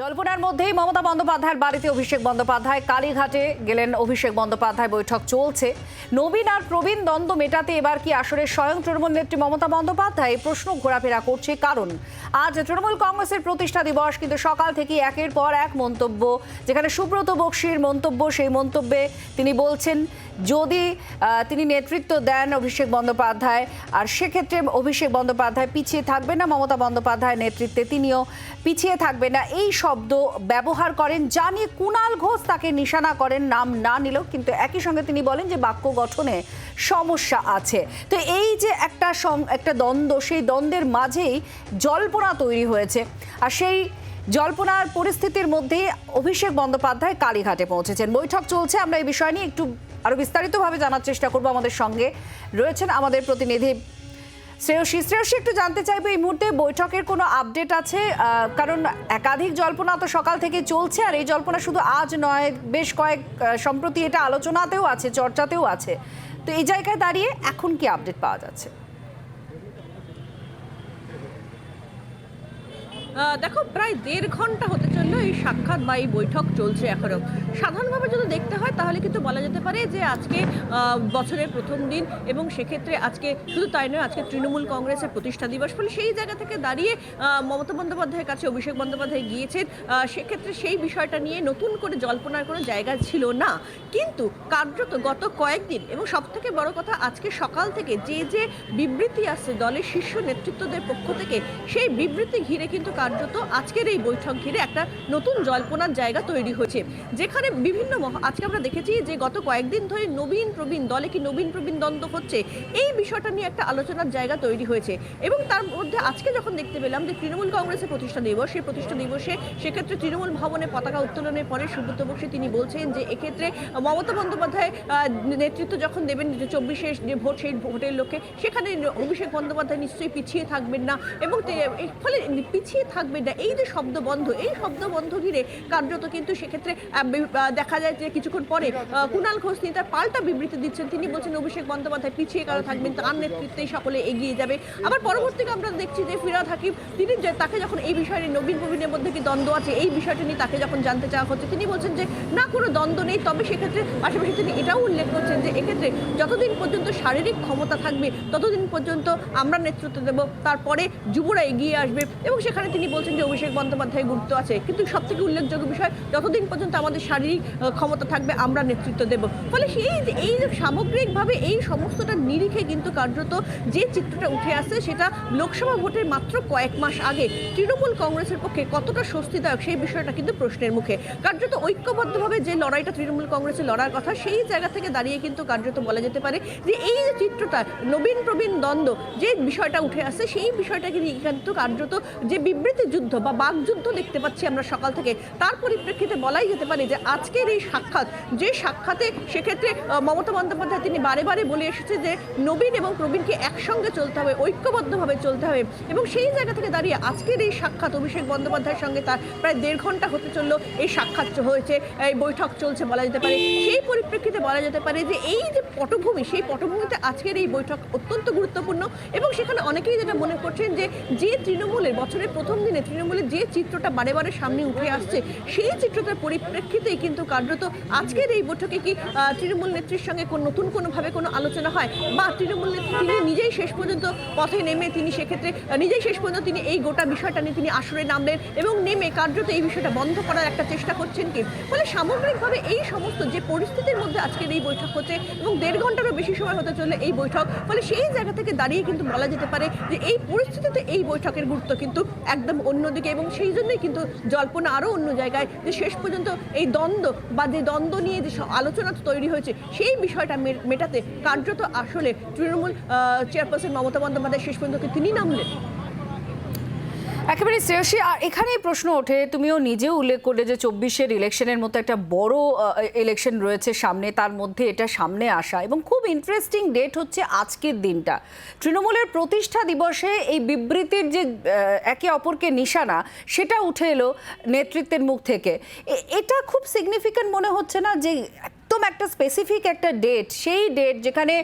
জল্পনার মধ্যেই মমতা বন্দ্যোপাধ্যায়ের বাড়িতে অভিষেক বন্দ্যোপাধ্যায়। কালীঘাটে গেলেন অভিষেক বন্দ্যোপাধ্যায় বৈঠক চলছে। নবীন আর প্রবীণ দ্বন্দ্ব মেটাতে এবার কি আসলে স্বয়ং তৃণমূল নেত্রী মমতা বন্দ্যোপাধ্যায়? প্রশ্ন ঘোরাফেরা করছে কারণ আজ তৃণমূল কংগ্রেসের প্রতিষ্ঠা দিবস, কিন্তু সকাল থেকে একের পর এক মন্তব্য, যেখানে সুব্রত বক্সির মন্তব্য, সেই মন্তব্যে তিনি বলছেন, যদি তিনি নেতৃত্ব দেন অভিষেক বন্দ্যোপাধ্যায়, আর সেক্ষেত্রে অভিষেক বন্দ্যোপাধ্যায় পিছিয়ে থাকবে না, মমতা বন্দ্যোপাধ্যায়ের নেতৃত্বে তিনিও পিছিয়ে থাকবে না। এই শব্দ ব্যবহার করেন, যা নিয়ে কুণাল ঘোষ তাকে নিশানা করেন, নাম না নিলেও কিন্তু একই সঙ্গে তিনি বলেন যে বাক্য গঠনে সমস্যা আছে। তো এই যে একটা একটা দ্বন্দ্ব, সেই দ্বন্দ্বের মাঝেই জল্পনা তৈরি হয়েছে। আর সেই জল্পনার পরিস্থিতির মধ্যে অভিষেক বন্দ্যোপাধ্যায় কালীঘাটে পৌঁছেছেন। বৈঠক চলছে, আমরা এই বিষয় নিয়ে একটু আরও বিস্তারিতভাবে জানার চেষ্টা করব আমাদের সঙ্গে। রয়েছেন আমাদের প্রতিনিধি শ্রেয়সী শ্রেয়সী একটু জানতে চাইব, এই মুহূর্তে বৈঠকের কোনো আপডেট আছে? কারণ একাধিক জল্পনা তো সকাল থেকে চলছে, আর এই জল্পনা শুধু আজ নয়, বেশ কয়েক সম্প্রতি এটা আলোচনাতেও আছে, চর্চাতেও আছে। তো এই জায়গায় দাঁড়িয়ে এখন কি আপডেট পাওয়া যাচ্ছে? দেখো, প্রায় দেড় ঘণ্টা হতে চলল এই সাক্ষাৎ বা এই বৈঠক চলছে এখনও সাধারণভাবে যদি দেখতে হয়, তাহলে কিন্তু বলা যেতে পারে যে আজকে বছরের প্রথম দিন এবং সেক্ষেত্রে আজকে শুধু তাই নয়, আজকে তৃণমূল কংগ্রেসের প্রতিষ্ঠা দিবস। ফলে সেই জায়গা থেকে দাঁড়িয়ে মমতা বন্দ্যোপাধ্যায়ের কাছে অভিষেক বন্দ্যোপাধ্যায় গিয়েছেন সেক্ষেত্রে সেই বিষয়টা নিয়ে নতুন করে জল্পনার কোনো জায়গা ছিল না। কিন্তু কার্যত গত কয়েকদিন এবং সব থেকে বড় কথা, আজকে সকাল থেকে যে যে বিবৃতি আসছে দলের শীর্ষ নেতৃত্বদের পক্ষ থেকে, সেই বিবৃতি ঘিরে কিন্তু কার্যত আজকের এই বৈঠক ঘিরে একটা নতুন জল্পনার জায়গা তৈরি হয়েছে, যেখানে বিভিন্ন আজকে আমরা দেখেছি যে গত কয়েকদিন ধরে নবীন প্রবীণ দলে কি নবীন প্রবীণ দ্বন্দ্ব হচ্ছে, এই বিষয়টা নিয়ে একটা আলোচনার জায়গা তৈরি হয়েছে এবং তার মধ্যে আজকে যখন দেখতে পেলাম যে তৃণমূল কংগ্রেসের প্রতিষ্ঠা দিবস, সেই প্রতিষ্ঠা দিবসে সেক্ষেত্রে তৃণমূল ভবনে পতাকা উত্তোলনের পরে সুব্রত বক্সী তিনি বলছেন যে এক্ষেত্রে মমতা বন্দ্যোপাধ্যায় নেতৃত্ব যখন দেবেন চব্বিশে যে ভোট, সেই ভোটের লক্ষ্যে, সেখানে অভিষেক বন্দ্যোপাধ্যায় নিশ্চয়ই পিছিয়ে থাকবেন না এবং এর ফলে পিছিয়ে থাকবেন না। এই যে শব্দ বন্ধ, এই শব্দ বন্ধ ঘিরে কার্যত কিন্তু সেক্ষেত্রে দেখা যায় যে কিছুক্ষণ পরে কুণাল ঘোষ, তিনি তার পাল্টা বিবৃতি দিচ্ছেন। তিনি বলছেন, অভিষেক বন্দ্যোপাধ্যায় পিছিয়ে কেন থাকবেন তার নেতৃত্বেই সকলে এগিয়ে যাবে। আবার পরবর্তীতে আমরা দেখছি যে ফিরাদ হাকিম, তিনি তাকে যখন এই বিষয়ে নিয়ে নবীন প্রবীণের মধ্যে কি দ্বন্দ্ব আছে, এই বিষয়টা নিয়ে তাকে যখন জানতে চাওয়া হচ্ছে, তিনি বলছেন যে, না, কোনো দ্বন্দ্ব নেই। তবে সেক্ষেত্রে, পাশাপাশি তিনি এটাও উল্লেখ করছেন যে, এক্ষেত্রে যতদিন পর্যন্ত শারীরিক ক্ষমতা থাকবে, ততদিন পর্যন্ত আমরা নেতৃত্ব দেব, তারপরে যুবরা এগিয়ে আসবে এবং সেখানে তিনি বলছেন যে অভিষেক বন্দ্যোপাধ্যায় গুরুত্ব আছে। কিন্তু সব থেকে উল্লেখযোগ্য বিষয়, যতদিন পর্যন্ত আমাদের শারীরিক ক্ষমতা থাকবে, আমরা নেতৃত্ব দেব। ফলে সেই এই সামগ্রিকভাবে এই সমস্তটা নিরিখে কিন্তু কার্যত যে চিত্রটা উঠে আসছে সেটা লোকসভা ভোটের মাত্র কয়েক মাস আগে তৃণমূল কংগ্রেসের পক্ষে কতটা স্বস্তিদায়ক, সেই বিষয়টা কিন্তু প্রশ্নের মুখে। কার্যত ঐক্যবদ্ধভাবে যে লড়াইটা তৃণমূল কংগ্রেসের লড়ার কথা, সেই জায়গা থেকে দাঁড়িয়ে কিন্তু কার্যত বলা যেতে পারে যে, এই যে চিত্রটা, নবীন প্রবীণ দ্বন্দ্ব যে বিষয়টা উঠে আসছে সেই বিষয়টাকে নিয়ে কিন্তু কার্যত যে বিবৃতি যুদ্ধ বা বাকযুদ্ধ দেখতে পাচ্ছি আমরা সকাল থেকে। তার পরিপ্রেক্ষিতে বলাই যেতে পারে যে আজকের এই সাক্ষাৎ, যে সাক্ষাতে সেক্ষেত্রে মমতা বন্দ্যোপাধ্যায় তিনি বারে বারে বলে এসেছে যে নবীন এবং প্রবীণকে একসঙ্গে চলতে হবে, ঐক্যবদ্ধভাবে চলতে হবে। এবং সেই জায়গা থেকে দাঁড়িয়ে আজকের এই সাক্ষাৎ অভিষেক বন্দ্যোপাধ্যায়ের সঙ্গে তার প্রায় দেড় ঘণ্টা হতে চলল। এই সাক্ষাৎ হয়েছে, এই বৈঠক চলছে বলা যেতে পারে। সেই পরিপ্রেক্ষিতে বলা যেতে পারে যে এই যে পটভূমি, সেই পটভূমিতে আজকের এই বৈঠক অত্যন্ত গুরুত্বপূর্ণ। এবং সেখানে অনেকেই যেটা মনে করছেন যে যে তৃণমূলের বছরের প্রথম দিনে তৃণমূলের যে চিত্রটা বারে বারে সামনে উঠে আসছে, সেই চিত্রটার পরিপ্রেক্ষিতেই কিন্তু কার্যত আজকের এই বৈঠকে কি তৃণমূল নেত্রীর সঙ্গে কোন নতুন কোনোভাবে কোনো আলোচনা হয়? বা তৃণমূল নেত্রী তিনি নিজেই শেষ পর্যন্ত পথে নেমে তিনি সেক্ষেত্রে নিজেই শেষ পর্যন্ত তিনি এই গোটা বিষয়টা নিয়ে তিনি আসরে নামলেন এবং নেমে কার্যত এই বিষয়টা বন্ধ করার একটা চেষ্টা করছেন কি? ফলে সামগ্রিকভাবে এই সমস্ত যে পরিস্থিতির মধ্যে আজকের এই বৈঠক হচ্ছে এবং দেড় ঘন্টারও বেশি সময় হতে চললে এই বৈঠক, ফলে সেই জায়গা থেকে দাঁড়িয়ে কিন্তু বলা যেতে পারে যে এই পরিস্থিতিতে এই বৈঠকের গুরুত্ব কিন্তু একদম অন্যদিকে এবং সেই জন্যই কিন্তু জল্পনা আরও অন্য জায়গায় যে শেষ পর্যন্ত এই দ্বন্দ্ব বা যে দ্বন্দ্ব নিয়ে যে আলোচনা তৈরি হয়েছে, সেই বিষয়টা মেটাতে কার্যত আসলে তৃণমূল চেয়ারপারসন মমতা বন্দ্যোপাধ্যায় শেষ পর্যন্ত তিনি নামলেন? একেবারে শ্রেয়সী, আর এখানেই প্রশ্ন ওঠে, তুমিও নিজেও উল্লেখ করলে যে চব্বিশের ইলেকশনের মতো একটা বড় ইলেকশন রয়েছে সামনে, তার মধ্যে এটা সামনে আসা এবং খুব ইন্টারেস্টিং ডেট হচ্ছে আজকের দিনটা। তৃণমূলের প্রতিষ্ঠা দিবসে এই বিবৃতির যে একে অপরকে নিশানা, সেটা উঠে এলো নেতৃত্বের মুখ থেকে। এটা খুব সিগনিফিক্যান্ট মনে হচ্ছে না যে, একদম একটা স্পেসিফিক একটা ডেট সেই ডেট যেখানে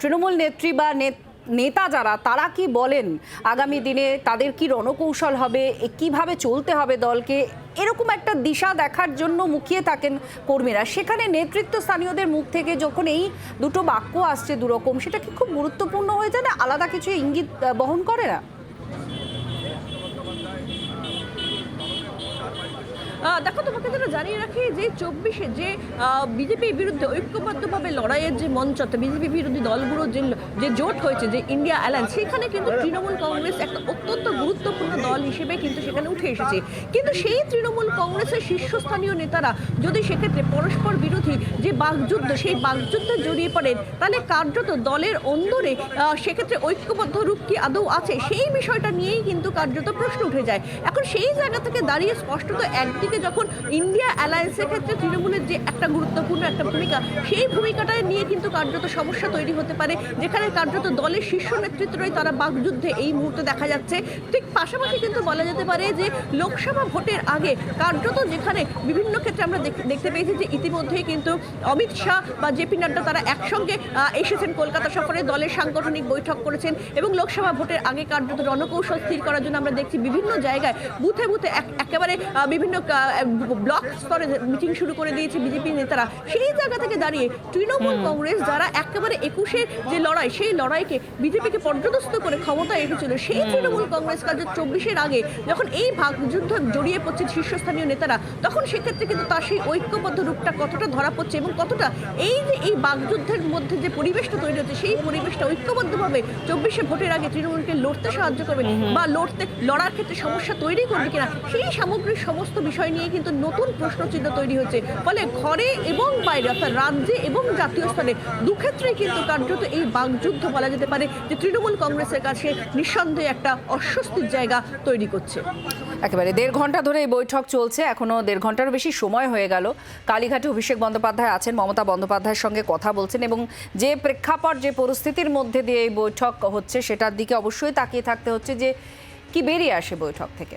তৃণমূল নেত্রী বা নেত নেতা যারা, তারা কি বলেন? আগামী দিনে তাদের কি রণকৌশল হবে? কীভাবে চলতে হবে দলকে? এরকম একটা দিশা দেখার জন্য মুখিয়ে থাকেন কর্মীরা। সেখানে নেতৃত্ব স্থানীয়দের মুখ থেকে যখন এই দুটো বাক্য আসছে দুরকম, সেটা কি খুব গুরুত্বপূর্ণ হয়ে যায় না? আলাদা কিছু ইঙ্গিত বহন করে না? দেখো, তোমাকে যেটা জানিয়ে রাখি, যে চব্বিশে যে বিজেপির বিরুদ্ধে ঐক্যবদ্ধভাবে লড়াইয়ের যে মঞ্চ বিজেপি বিরোধী দলগুলোর যে যে জোট হয়েছে, যে ইন্ডিয়া অ্যালায়েন্স, সেখানে কিন্তু তৃণমূল কংগ্রেস একটা অত্যন্ত গুরুত্বপূর্ণ দল হিসেবে কিন্তু সেখানে উঠে এসেছে। কিন্তু সেই তৃণমূল কংগ্রেসের শীর্ষস্থানীয় নেতারা, যদি সেক্ষেত্রে পরস্পর বিরোধী যে বাকযুদ্ধ, সেই বাকযুদ্ধে জড়িয়ে পড়েন, তাহলে কার্যত দলের অন্দরে সেক্ষেত্রে ঐক্যবদ্ধ রূপ কি আদৌ আছে? সেই বিষয়টা নিয়েই কিন্তু কার্যত প্রশ্ন উঠে যায়। এখন সেই জায়গা থেকে দাঁড়িয়ে স্পষ্টত একদিকে যখন ইন্ডিয়া অ্যালায়েন্সের ক্ষেত্রে তৃণমূলের যে একটা গুরুত্বপূর্ণ একটা ভূমিকা, সেই ভূমিকাটা নিয়ে কিন্তু কার্যত সমস্যা তৈরি হতে পারে, যেখানে কার্যত দলের শীর্ষ নেতৃত্বরাই তারা বাকযুদ্ধে এই মুহূর্তে দেখা যাচ্ছে। ঠিক পাশাপাশি কিন্তু বলা যেতে পারে যে, লোকসভা ভোটের আগে কার্যত যেখানে বিভিন্ন ক্ষেত্রে আমরা দেখ- দেখতে পেয়েছি যে ইতিমধ্যেই কিন্তু অমিত শাহ বা জেপি নাড্ডা তারা একসঙ্গে এসেছেন কলকাতা সফরে, দলের সাংগঠনিক বৈঠক করেছেন এবং লোকসভা ভোটের আগে কার্যত রণকৌশল স্থির করার জন্য আমরা দেখছি বিভিন্ন জায়গায় বুথে বুথে এক- একেবারে বিভিন্ন ব্লক স্তরে মিটিং শুরু করে দিয়েছে বিজেপি নেতারা। সেই জায়গা থেকে দাঁড়িয়ে তৃণমূল কংগ্রেস যারা একেবারে একুশের যে লড়াই সেই লড়াইকে বিজেপিকে পর্যদস্ত করে ক্ষমতায় এসেছিল সেই তৃণমূল কংগ্রেস কার্য চব্বিশের আগে যখন এই ভাগযুদ্ধ জড়িয়ে পড়ছে শীর্ষস্থানীয় নেতারা তখন সেক্ষেত্রে কিন্তু তার সেই ঐক্যবদ্ধ রূপটা কতটা ধরা পড়ছে এবং কতটা এই যে এই বাগযুদ্ধের মধ্যে যে পরিবেশটা তৈরি হচ্ছে সেই পরিবেশটা ঐক্যবদ্ধভাবে চব্বিশে ভোটের আগে তৃণমূলকে লড়তে সাহায্য করবে বা লড়তে লড়ার ক্ষেত্রে সমস্যা তৈরি করবে কিনা সেই সামগ্রিক সমস্ত বিষয় নিয়ে কিন্তু নতুন প্রশ্নচিহ্ন তৈরি হচ্ছে। ফলে ঘরে এবং বাইরে অর্থাৎ রাজ্যে এবং জাতীয় স্তরে দুক্ষেত্রেই কিন্তু কার্যত এই বাগযুদ্ধ বলা যেতে পারে, যে তৃণমূল কংগ্রেসের কাছে নিঃসন্দেহে একটা অস্বস্তির জায়গা তৈরি করছে। একেবারে দেড় ঘণ্টা ধরে এই বৈঠক চলছে। এখনও দেড় ঘন্টারও বেশি সময় হয়ে গেল। কালীঘাটে অভিষেক বন্দ্যোপাধ্যায় আছেন, মমতা বন্দ্যোপাধ্যায়ের সঙ্গে কথা বলছেন এবং যে প্রেক্ষাপট, যে পরিস্থিতির মধ্যে দিয়ে এই বৈঠক হচ্ছে, সেটার দিকে অবশ্যই তাকিয়ে থাকতে হচ্ছে যে কি বেরিয়ে আসে বৈঠক থেকে।